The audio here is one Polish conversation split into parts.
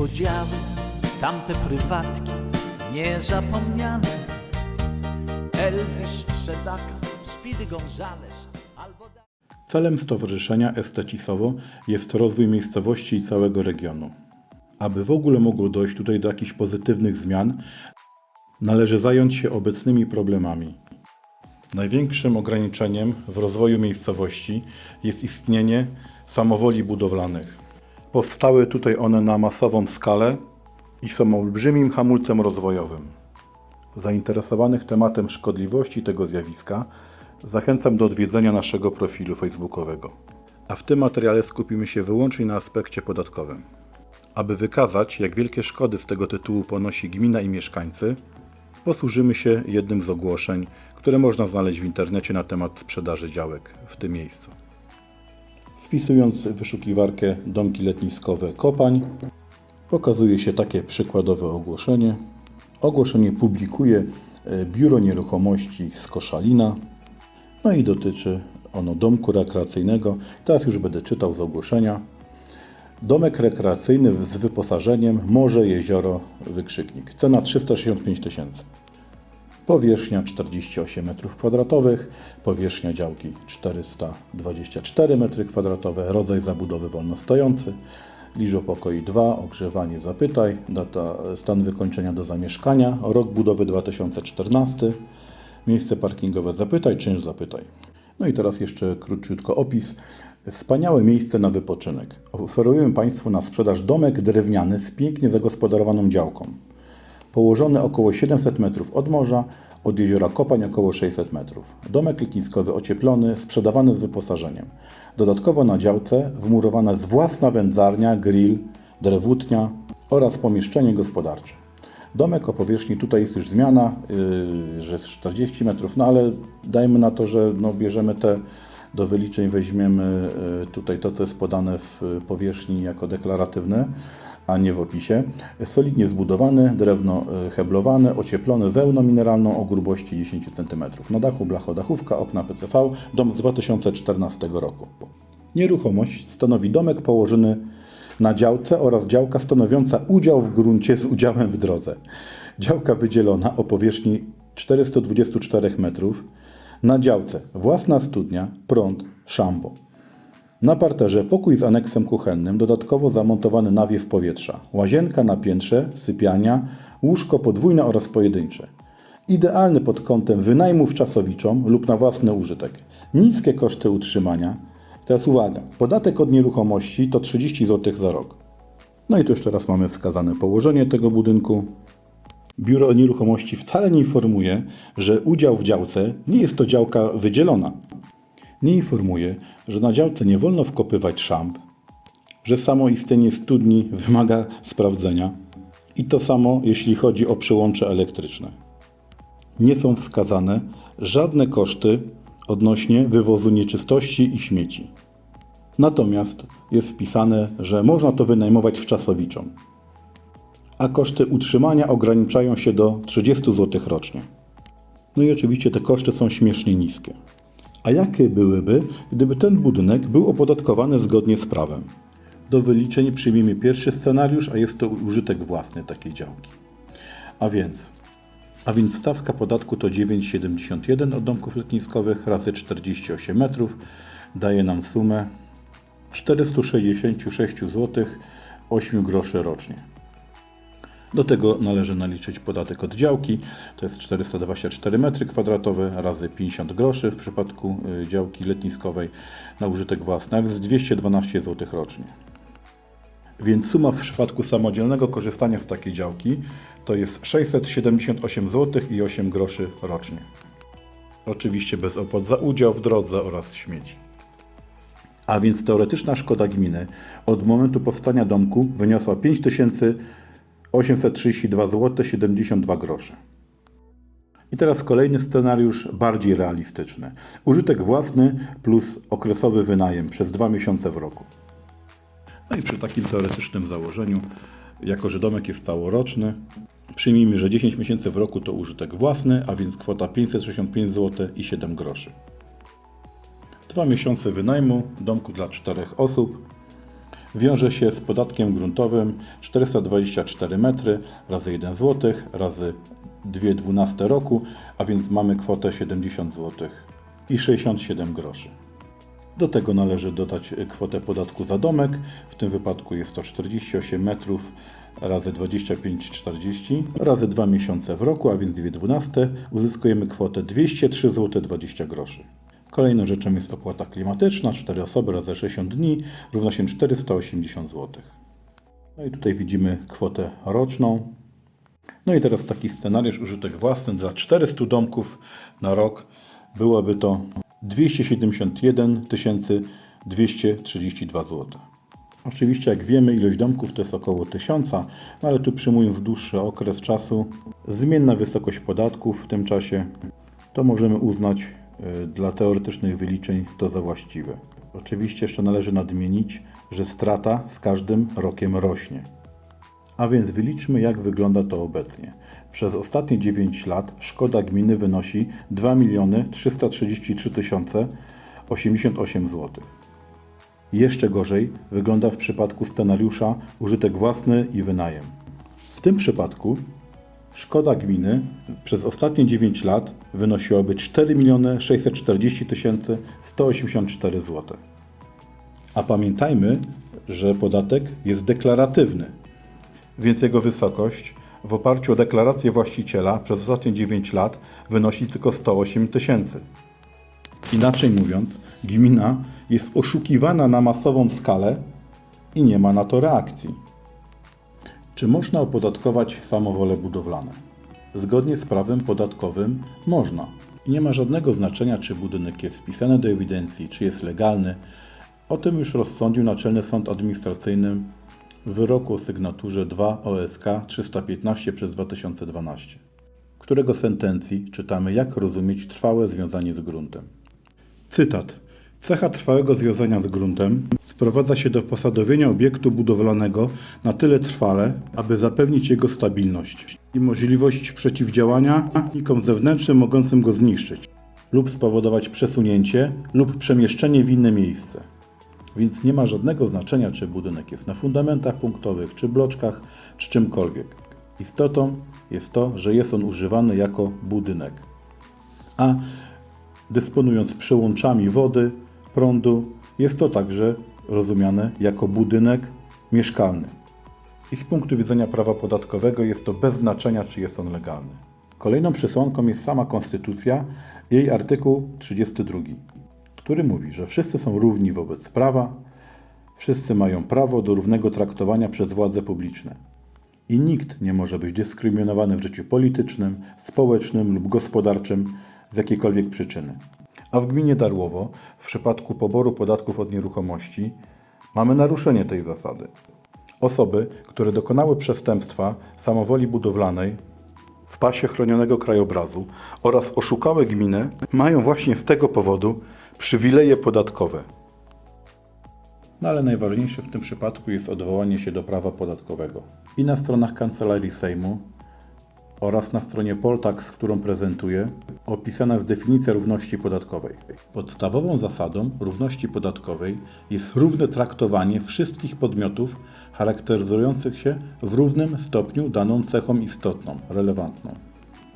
Podziały tamte prywatki niezapomniane? Elvis Sedaka, Speedy Gonzales albo... Celem Stowarzyszenia Estecisowo jest rozwój miejscowości i całego regionu. Aby w ogóle mogło dojść tutaj do jakichś pozytywnych zmian, należy zająć się obecnymi problemami. Największym ograniczeniem w rozwoju miejscowości jest istnienie samowoli budowlanych. Powstały tutaj one na masową skalę i są olbrzymim hamulcem rozwojowym. Zainteresowanych tematem szkodliwości tego zjawiska zachęcam do odwiedzenia naszego profilu facebookowego. A w tym materiale skupimy się wyłącznie na aspekcie podatkowym. Aby wykazać, jak wielkie szkody z tego tytułu ponosi gmina i mieszkańcy, posłużymy się jednym z ogłoszeń, które można znaleźć w internecie na temat sprzedaży działek w tym miejscu. Wpisując w wyszukiwarkę domki letniskowe Kopań, pokazuje się takie przykładowe ogłoszenie. Ogłoszenie publikuje e, Biuro Nieruchomości z Koszalina. No i dotyczy ono domku rekreacyjnego. Teraz już będę czytał z ogłoszenia. Domek rekreacyjny z wyposażeniem Morze, Jezioro, Wykrzyknik. Cena 365 tysięcy. Powierzchnia 48 m2, powierzchnia działki 424 m2, rodzaj zabudowy wolnostojący, liczba pokoi 2, ogrzewanie zapytaj, data, stan wykończenia do zamieszkania, rok budowy 2014, miejsce parkingowe zapytaj, czynsz zapytaj. No i teraz jeszcze króciutko opis. Wspaniałe miejsce na wypoczynek. Oferujemy Państwu na sprzedaż domek drewniany z pięknie zagospodarowaną działką położony około 700 metrów od morza, od jeziora Kopań około 600 metrów. Domek letniskowy ocieplony, sprzedawany z wyposażeniem. Dodatkowo na działce wmurowana jest własna wędzarnia, grill, drewutnia oraz pomieszczenie gospodarcze. Domek o powierzchni tutaj jest już zmiana, yy, że jest 40 metrów, no ale dajmy na to, że no, bierzemy te do wyliczeń, weźmiemy yy, tutaj to, co jest podane w powierzchni jako deklaratywne a nie w opisie. Solidnie zbudowany, drewno y, heblowane, ocieplony wełną mineralną o grubości 10 cm. Na dachu blachodachówka, okna PCV, dom z 2014 roku. Nieruchomość stanowi domek położony na działce oraz działka stanowiąca udział w gruncie z udziałem w drodze. Działka wydzielona o powierzchni 424 metrów. Na działce własna studnia, prąd, szambo. Na parterze pokój z aneksem kuchennym, dodatkowo zamontowany nawiew powietrza, łazienka na piętrze, sypialnia, łóżko podwójne oraz pojedyncze. Idealny pod kątem wynajmów czasowiczom lub na własny użytek. Niskie koszty utrzymania. Teraz uwaga, podatek od nieruchomości to 30 zł za rok. No i tu jeszcze raz mamy wskazane położenie tego budynku. Biuro Nieruchomości wcale nie informuje, że udział w działce nie jest to działka wydzielona, nie informuje, że na działce nie wolno wkopywać szamp, że samo istnienie studni wymaga sprawdzenia i to samo jeśli chodzi o przyłącze elektryczne. Nie są wskazane żadne koszty odnośnie wywozu nieczystości i śmieci. Natomiast jest wpisane, że można to wynajmować wczasowiczom, a koszty utrzymania ograniczają się do 30 zł rocznie. No i oczywiście te koszty są śmiesznie niskie. A jakie byłyby, gdyby ten budynek był opodatkowany zgodnie z prawem? Do wyliczeń przyjmijmy pierwszy scenariusz, a jest to użytek własny takiej działki. A więc, a więc stawka podatku to 9,71 od domków letniskowych razy 48 metrów daje nam sumę 466 zł 8 groszy rocznie. Do tego należy naliczyć podatek od działki, to jest 424 m2 razy 50 groszy w przypadku y, działki letniskowej na użytek własny, a więc 212 zł rocznie. Więc suma w przypadku samodzielnego korzystania z takiej działki to jest 678 zł i 8 groszy rocznie. Oczywiście bez opłat za udział w drodze oraz śmieci. A więc teoretyczna szkoda gminy od momentu powstania domku wyniosła 5000 832 zł 72 grosze. I teraz kolejny scenariusz bardziej realistyczny. Użytek własny plus okresowy wynajem przez dwa miesiące w roku. No i przy takim teoretycznym założeniu, jako że domek jest całoroczny, przyjmijmy, że 10 miesięcy w roku to użytek własny, a więc kwota 565 zł i 7 groszy. Dwa miesiące wynajmu domku dla czterech osób wiąże się z podatkiem gruntowym 424 metry razy 1 zł razy 2,12 roku, a więc mamy kwotę 70 zł i 67 groszy. Do tego należy dodać kwotę podatku za domek. W tym wypadku jest to 48 metrów razy 25,40 razy 2 miesiące w roku, a więc 2,12. Uzyskujemy kwotę 203 zł 20 groszy. Kolejną rzeczą jest opłata klimatyczna, 4 osoby razy 60 dni równa się 480 zł. No i tutaj widzimy kwotę roczną. No i teraz taki scenariusz użytek własny dla 400 domków na rok byłoby to 271 232 zł. Oczywiście, jak wiemy, ilość domków to jest około 1000, no ale tu przyjmując dłuższy okres czasu, zmienna wysokość podatków w tym czasie, to możemy uznać dla teoretycznych wyliczeń to za właściwe. Oczywiście jeszcze należy nadmienić, że strata z każdym rokiem rośnie. A więc wyliczmy, jak wygląda to obecnie. Przez ostatnie 9 lat szkoda gminy wynosi 2 333 088 zł. Jeszcze gorzej wygląda w przypadku scenariusza użytek własny i wynajem. W tym przypadku szkoda gminy przez ostatnie 9 lat wynosiłaby 4 640 184 zł. A pamiętajmy, że podatek jest deklaratywny więc jego wysokość w oparciu o deklarację właściciela przez ostatnie 9 lat wynosi tylko 108 tysięcy. Inaczej mówiąc, gmina jest oszukiwana na masową skalę i nie ma na to reakcji. Czy można opodatkować samowole budowlane? Zgodnie z prawem podatkowym można. Nie ma żadnego znaczenia, czy budynek jest wpisany do ewidencji, czy jest legalny. O tym już rozsądził Naczelny Sąd Administracyjny w wyroku o sygnaturze 2 OSK 315 przez 2012, którego sentencji czytamy, jak rozumieć trwałe związanie z gruntem. Cytat. Cecha trwałego związania z gruntem sprowadza się do posadowienia obiektu budowlanego na tyle trwale, aby zapewnić jego stabilność i możliwość przeciwdziałania czynnikom zewnętrznym mogącym go zniszczyć lub spowodować przesunięcie lub przemieszczenie w inne miejsce. Więc nie ma żadnego znaczenia, czy budynek jest na fundamentach punktowych, czy bloczkach, czy czymkolwiek. Istotą jest to, że jest on używany jako budynek. A dysponując przełączami wody, prądu, jest to także rozumiane jako budynek mieszkalny. I z punktu widzenia prawa podatkowego jest to bez znaczenia, czy jest on legalny. Kolejną przesłanką jest sama Konstytucja, jej artykuł 32 który mówi, że wszyscy są równi wobec prawa, wszyscy mają prawo do równego traktowania przez władze publiczne. I nikt nie może być dyskryminowany w życiu politycznym, społecznym lub gospodarczym z jakiejkolwiek przyczyny. A w gminie Darłowo, w przypadku poboru podatków od nieruchomości, mamy naruszenie tej zasady. Osoby, które dokonały przestępstwa samowoli budowlanej w pasie chronionego krajobrazu oraz oszukały gminę, mają właśnie z tego powodu przywileje podatkowe. No ale najważniejsze w tym przypadku jest odwołanie się do prawa podatkowego. I na stronach Kancelarii Sejmu oraz na stronie Poltax, którą prezentuję, opisana jest definicja równości podatkowej. Podstawową zasadą równości podatkowej jest równe traktowanie wszystkich podmiotów charakteryzujących się w równym stopniu daną cechą istotną, relevantną.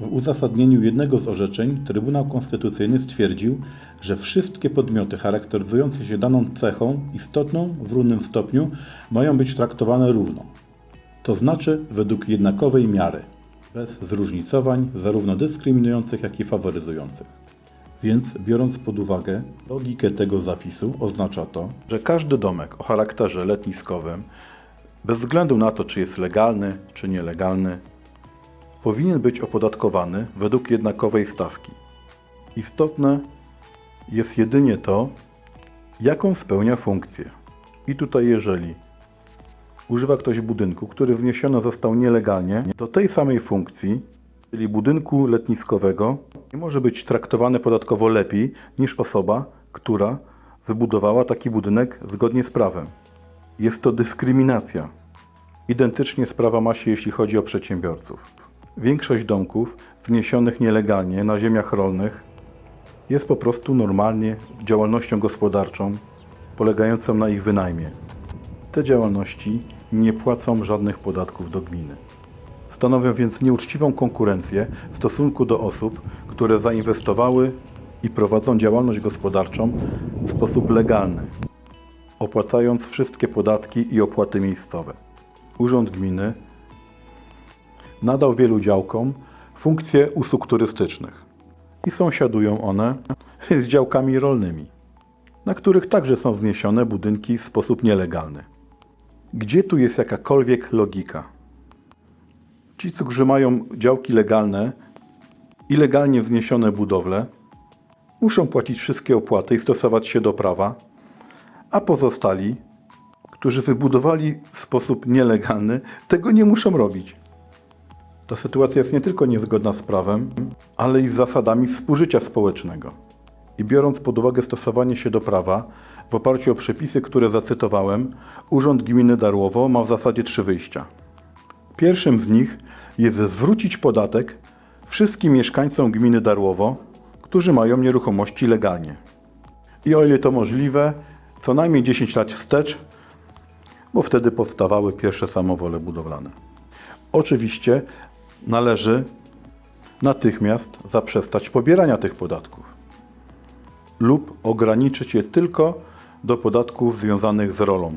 W uzasadnieniu jednego z orzeczeń Trybunał Konstytucyjny stwierdził, że wszystkie podmioty charakteryzujące się daną cechą istotną w równym stopniu mają być traktowane równo. To znaczy według jednakowej miary, bez zróżnicowań zarówno dyskryminujących, jak i faworyzujących. Więc biorąc pod uwagę logikę tego zapisu, oznacza to, że każdy domek o charakterze letniskowym, bez względu na to, czy jest legalny, czy nielegalny, powinien być opodatkowany według jednakowej stawki. Istotne jest jedynie to, jaką spełnia funkcję. I tutaj, jeżeli używa ktoś budynku, który wzniesiony został nielegalnie, do tej samej funkcji, czyli budynku letniskowego, nie może być traktowany podatkowo lepiej niż osoba, która wybudowała taki budynek zgodnie z prawem. Jest to dyskryminacja. Identycznie sprawa ma się, jeśli chodzi o przedsiębiorców. Większość domków wzniesionych nielegalnie na ziemiach rolnych jest po prostu normalnie działalnością gospodarczą polegającą na ich wynajmie. Te działalności nie płacą żadnych podatków do gminy. Stanowią więc nieuczciwą konkurencję w stosunku do osób, które zainwestowały i prowadzą działalność gospodarczą w sposób legalny, opłacając wszystkie podatki i opłaty miejscowe. Urząd Gminy nadał wielu działkom funkcję usług turystycznych i sąsiadują one z działkami rolnymi, na których także są wzniesione budynki w sposób nielegalny. Gdzie tu jest jakakolwiek logika? Ci, którzy mają działki legalne i legalnie wzniesione budowle, muszą płacić wszystkie opłaty i stosować się do prawa, a pozostali, którzy wybudowali w sposób nielegalny, tego nie muszą robić. Ta sytuacja jest nie tylko niezgodna z prawem, ale i z zasadami współżycia społecznego. I biorąc pod uwagę stosowanie się do prawa, w oparciu o przepisy, które zacytowałem, Urząd Gminy Darłowo ma w zasadzie trzy wyjścia. Pierwszym z nich jest zwrócić podatek wszystkim mieszkańcom gminy Darłowo, którzy mają nieruchomości legalnie. I o ile to możliwe, co najmniej 10 lat wstecz, bo wtedy powstawały pierwsze samowole budowlane. Oczywiście należy natychmiast zaprzestać pobierania tych podatków lub ograniczyć je tylko do podatków związanych z rolą.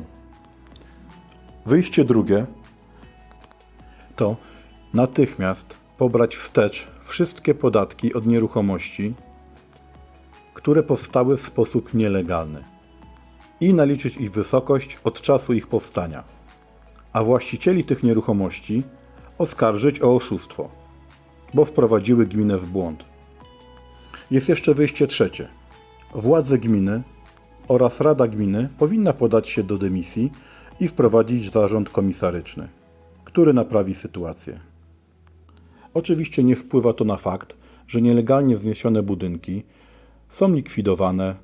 Wyjście drugie to natychmiast pobrać wstecz wszystkie podatki od nieruchomości, które powstały w sposób nielegalny i naliczyć ich wysokość od czasu ich powstania, a właścicieli tych nieruchomości oskarżyć o oszustwo, bo wprowadziły gminę w błąd. Jest jeszcze wyjście trzecie. Władze gminy oraz Rada Gminy powinna podać się do dymisji i wprowadzić zarząd komisaryczny, który naprawi sytuację. Oczywiście nie wpływa to na fakt, że nielegalnie wzniesione budynki są likwidowane,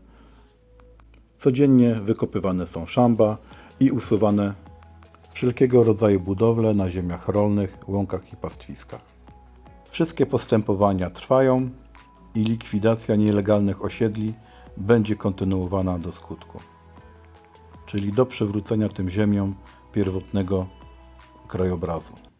codziennie wykopywane są szamba i usuwane wszelkiego rodzaju budowle na ziemiach rolnych, łąkach i pastwiskach. Wszystkie postępowania trwają i likwidacja nielegalnych osiedli będzie kontynuowana do skutku, czyli do przywrócenia tym ziemiom pierwotnego krajobrazu.